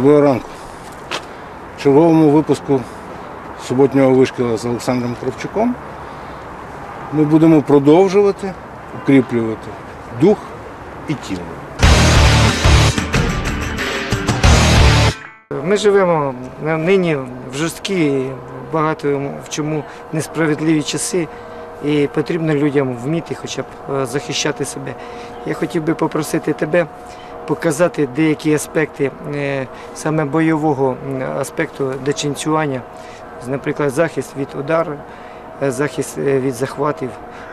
Доброго ранку. В черговому випуску суботнього вишкіла з Олександром Кравчуком ми будемо продовжувати укріплювати дух і тіло. Ми живемо нині в жорсткі, багато в чому несправедливі часи, і потрібно людям вміти хоча б е, захищати себе. Я хотів би попросити тебе показати деякі аспекти е, саме бойового аспекту дечинцювання, наприклад, захист від удару, е, захист е, від захватів.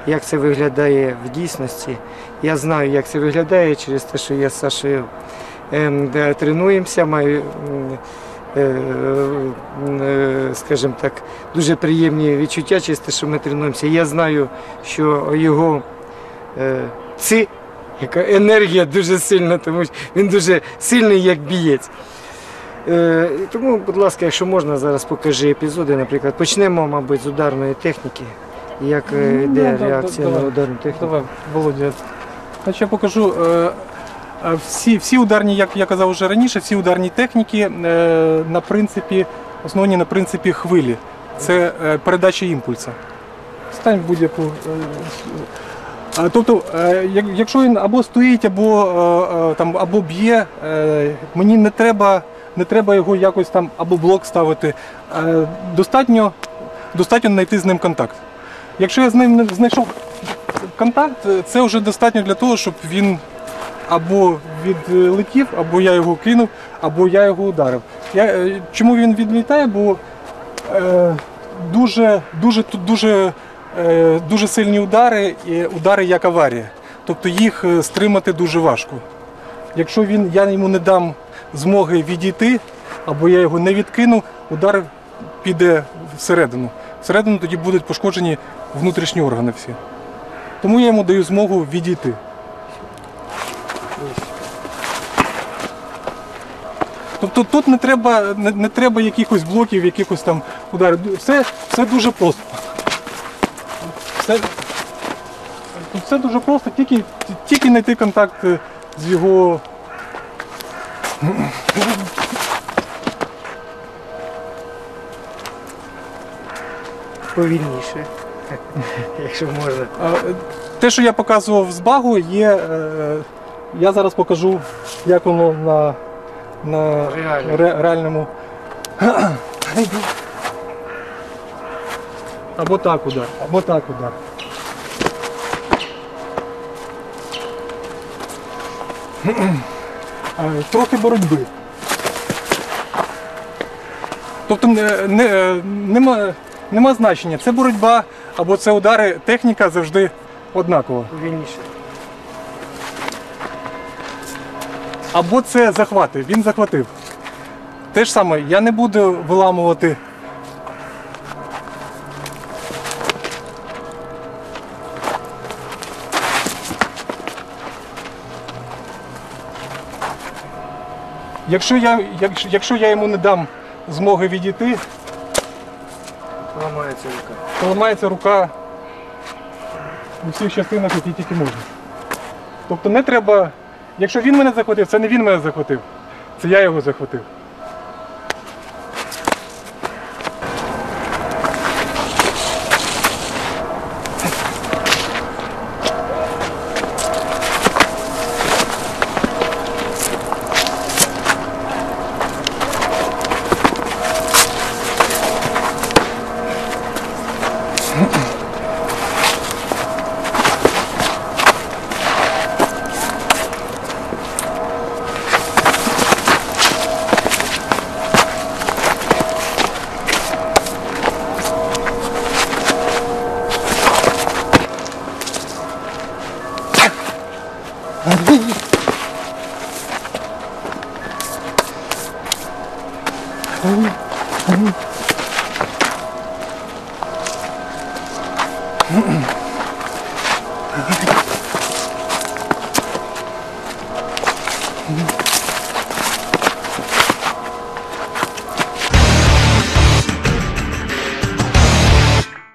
Як це виглядає в дійсності? Я знаю, як це виглядає через те, що я з Сашею ем, тренуємося, маю, скажімо так, дуже приємні відчуття через те, що ми тренуємося. Я знаю, що його ци, яка енергія дуже сильна, тому що він дуже сильний як бієць. Е, Тому, будь ласка, якщо можна, зараз покажи епізоди. Наприклад, почнемо, мабуть, з ударної техніки. Як е, Ну, йде да, да, реакція давай. на ударну техніку? Давай, Володя. Значить, я покажу. е, е, Всі, всі ударні, як я казав вже раніше, всі ударні техніки е, на принципі, основані на принципі хвилі. Це е, передача імпульсу. Стань в будь-яку. е, Тобто, е, якщо він або стоїть, або, е, е, там, або б'є, е, мені не треба, не треба його якось там або блок ставити. Е, Достатньо, достатньо знайти з ним контакт. Якщо я з ним знайшов контакт, це вже достатньо для того, щоб він або відлетів, або я його кинув, або я його ударив. Я, е, чому він відлітає? Бо е, дуже, дуже, тут дуже, е, дуже сильні удари, і удари як аварія. Тобто їх е, стримати дуже важко. Якщо він, я йому не дам змоги відійти, або я його не відкину, удар піде всередину. Всередину тоді будуть пошкоджені внутрішні органи всі. Тому я йому даю змогу відійти. Тобто тут не треба, не, не треба якихось блоків, якихось там ударів. Все, все дуже просто. Все, тут все дуже просто, тільки, тільки знайти контакт е, з його. Повільніше, якщо можна. Е, Те, що я показував з багу, є. е, Я зараз покажу, як воно на, на Реально. ре- реальному. Або так удар, або так удар. Е, Трохи боротьби. Тобто не, не, е, нема, нема значення. Це боротьба або це удари, техніка завжди однакова. Повільніше. Або це захвати. Він захватив. Те ж саме, я не буду виламувати. Якщо я, якщо, якщо я йому не дам змоги відійти, Ламається рука. то ламається рука у всіх частинах, які тільки можна. Тобто не треба. Якщо він мене захватив, це не він мене захватив. Це я його захватив.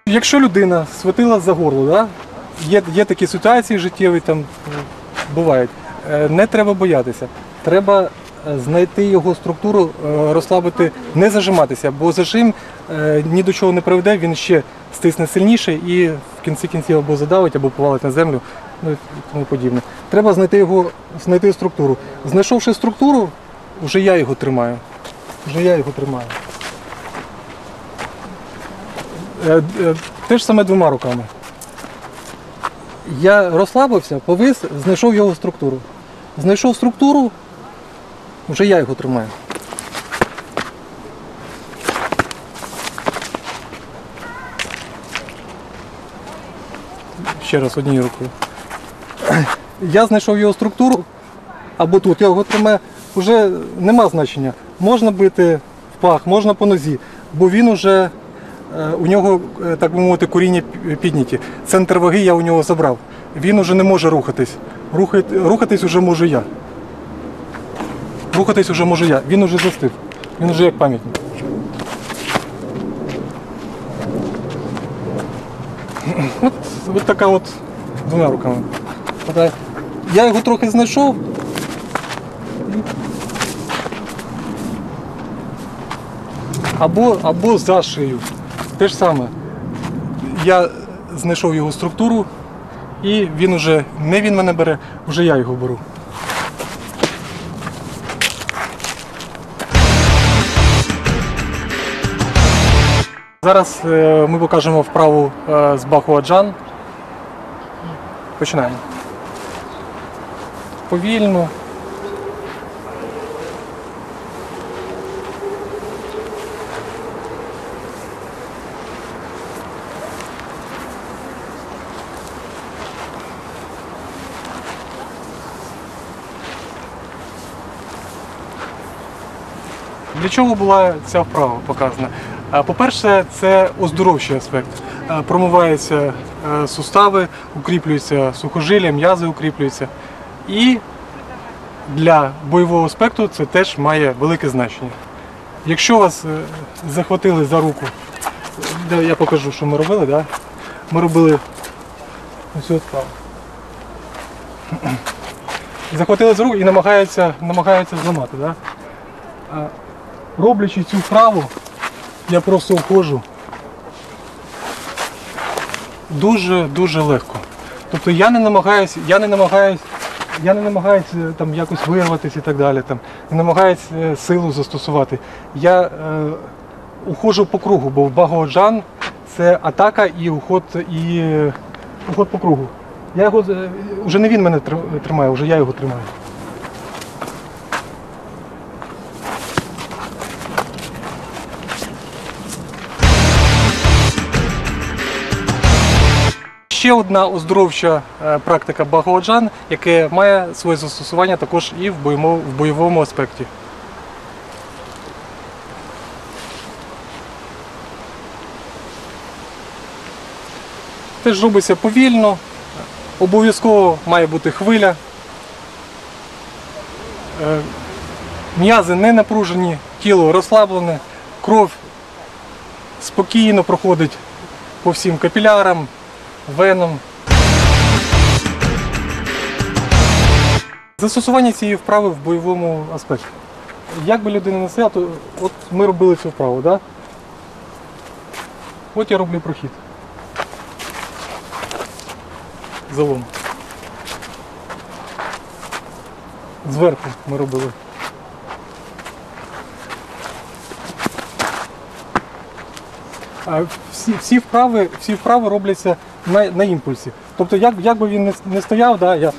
Якщо людина схватила за горло, да? є, є такі ситуації життєві, там бувають. Е, Не треба боятися. Треба е, знайти його структуру, е, розслабити, не зажиматися, бо зажим ні до чого не приведе, він ще стисне сильніше і в кінці кінців або задавить, або повалить на землю, ну і тому подібне. Треба знайти його, знайти структуру. Знайшовши структуру, вже я його тримаю. Вже я його тримаю. Е, е, Те ж саме двома руками. Я розслабився, повис, знайшов його структуру. Знайшов структуру, вже я його тримаю. Ще раз однією рукою. Я знайшов його структуру, або тут його тримаю, вже нема значення. Можна бити в пах, можна по нозі, бо він уже, е, у нього, е, так би мовити, коріння підняті. Центр ваги я у нього забрав. Він уже не може рухатись. Рухати, рухатись уже можу я. Рухатись уже можу я. Він уже застив. Він уже як пам'ятник. От, от така от двома руками. Я його трохи знайшов. Або, або за шию. Те ж саме. Я знайшов його структуру, і він уже не він мене бере, вже я його беру. Зараз е, ми покажемо вправу е, з Бахуаджан. Починаємо. Повільно. Для чого була ця вправа показана? Е, По-перше, це оздоровчий аспект. Е, Промиваються е, сустави, укріплюються сухожилля, м'язи укріплюються. І для бойового аспекту це теж має велике значення. Якщо вас е, захватили за руку, я покажу, що ми робили, да? ми робили цю вправу. Захватили за руку і намагаються, намагаються зламати. Да? Роблячи цю вправу, я просто входжу дуже-дуже легко. Тобто я не намагаюсь, я не намагаюсь, я не намагаюсь е, там якось вирватися і так далі, там, не намагаюсь е, силу застосувати. Я е, уходжу по кругу, бо в Багоджан це атака і уход, і е, уход по кругу. Я його, е, вже не він мене тримає, вже я його тримаю. Ще одна оздоровча е, практика Багоаджан, яке має своє застосування також і в бойовому, в бойовому аспекті. Теж робиться повільно, обов'язково має бути хвиля. Е, М'язи не напружені, тіло розслаблене, кров спокійно проходить по всім капілярам, веном. Застосування цієї вправи в бойовому аспекті. Як би людина не сиділа, то от ми робили цю вправу, да? От я роблю прохід. Залом. Зверху ми робили. А всі, всі, вправи, всі вправи робляться на, на імпульсі. Тобто, як, як би він не, не стояв, да, я.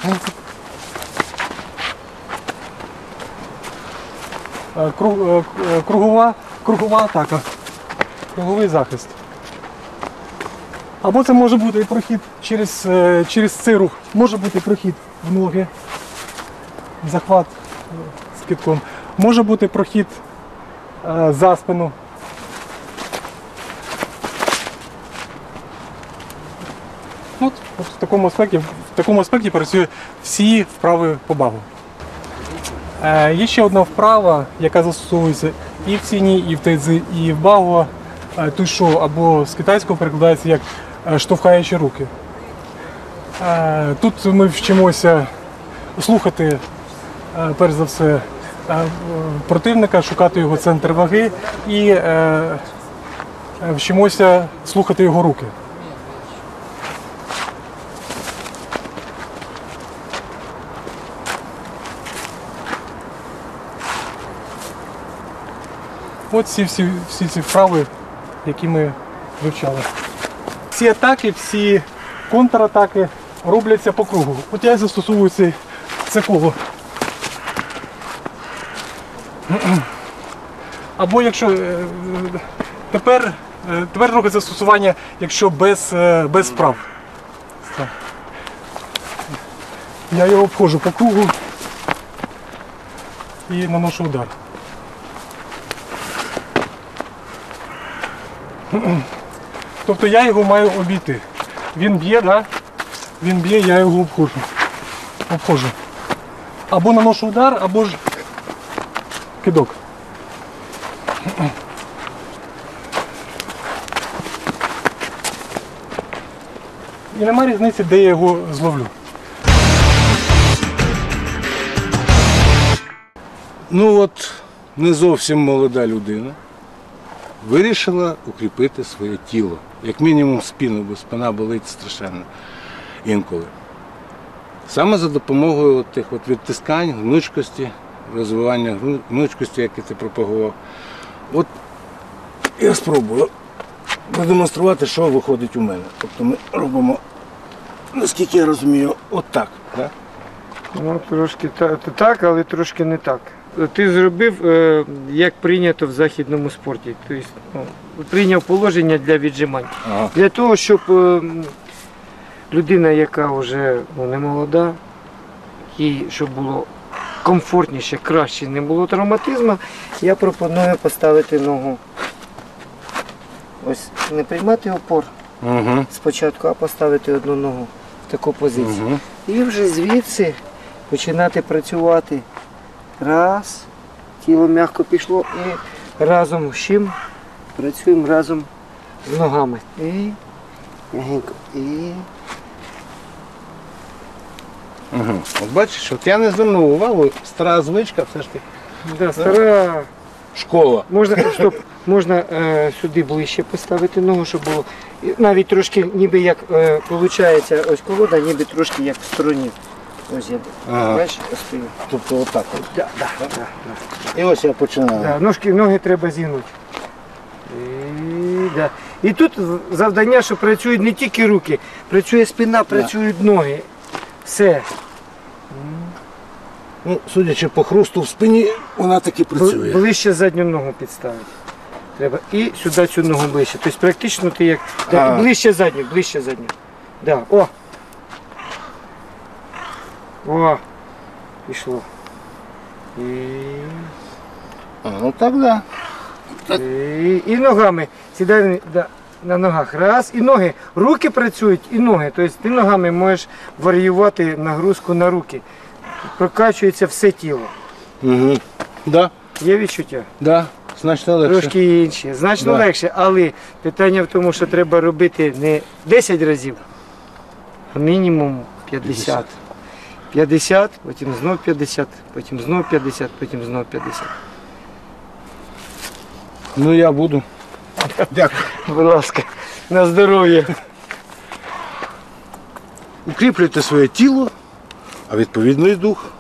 Е, кру- е, е, Кругова, кругова атака. Круговий захист. Або це може бути і прохід через, через цей рух. Може бути прохід в ноги, захват з китком. Може бути прохід за спину. Ну, В такому аспекті, в такому аспекті працює всі вправи по багу. Е, є ще одна вправа, яка застосовується і в ціні, і в тайзи, і в багу. Е, тушо або з китайського перекладається як е, штовхаючі руки. Е, тут ми вчимося слухати, е, перш за все, е, противника, шукати його центр ваги і е, вчимося слухати його руки. От всі, всі, всі ці вправи, які ми вивчали. Всі атаки, всі контратаки робляться по кругу. От я і застосовую це, це коло. Або якщо е, тепер, е, тепер друге застосування, якщо без, е, без вправ. Я його обходжу по кругу і наношу удар. Тобто я його маю обійти. Він б'є, да? він б'є, я його обходжу. обходжу. Або наношу удар, або ж кидок. І нема різниці, де я його зловлю. Ну от не зовсім молода людина вирішила укріпити своє тіло. Як мінімум спину, бо спина болить страшенно інколи. Саме за допомогою от тих от відтискань, гнучкості, розвивання гну- гнучкості, яке ти пропагував. От я спробую продемонструвати, що виходить у мене. Тобто ми робимо, наскільки я розумію, отак. Да? Ну, трошки та- та- так, але трошки не так. Ти зробив, е, як прийнято в західному спорті. Тобто, ну, прийняв положення для віджимань. Ага. Для того, щоб е, людина, яка вже ну, не молода, їй щоб було комфортніше, краще, не було травматизму, я пропоную поставити ногу. Ось не приймати опор Угу. спочатку, а поставити одну ногу в таку позицію. Угу. І вже звідси починати працювати. Раз, тіло м'яко пішло і разом з чим працюємо разом з ногами. І м'ягенько. І Угу. От бачиш, от я не звернув увагу, стара звичка, все ж таки да, стара. школа. Можна, стоп, можна е, сюди ближче поставити ногу, щоб було. І навіть трошки ніби як е, виходить, ось колода, ніби трошки як в стороні. Ось я Ага. бачиш, стою. Тобто отак. От. Да, да, да, да. І ось я починаю. Да, ножки, ноги треба зігнути. І, да. і тут завдання, що працюють не тільки руки, працює спина, працюють ноги. Все. Ну, судячи по хрусту в спині, вона таки Бл- працює. Ближче задню ногу підставити. Треба. І сюди цю ногу ближче. Тобто практично ти як. А. Так, ближче задню, ближче задню. Да. О. О. Пішло. І... А, ну так, да. І, і ногами. Сідай да, на ногах. Раз. І ноги. Руки працюють і ноги. Тобто ти ногами можеш варіювати нагрузку на руки. Прокачується все тіло. Угу. Да, Є відчуття? да. Значно легше. Трошки інші. Значно Да. легше, але питання в тому, що треба робити не 10 разів, а мінімум 50. 50, потім знов 50, потім знов 50, потім знов 50. Ну я буду. Дякую. Будь ласка, на здоров'я. Укріплюйте своє тіло, а відповідно і дух.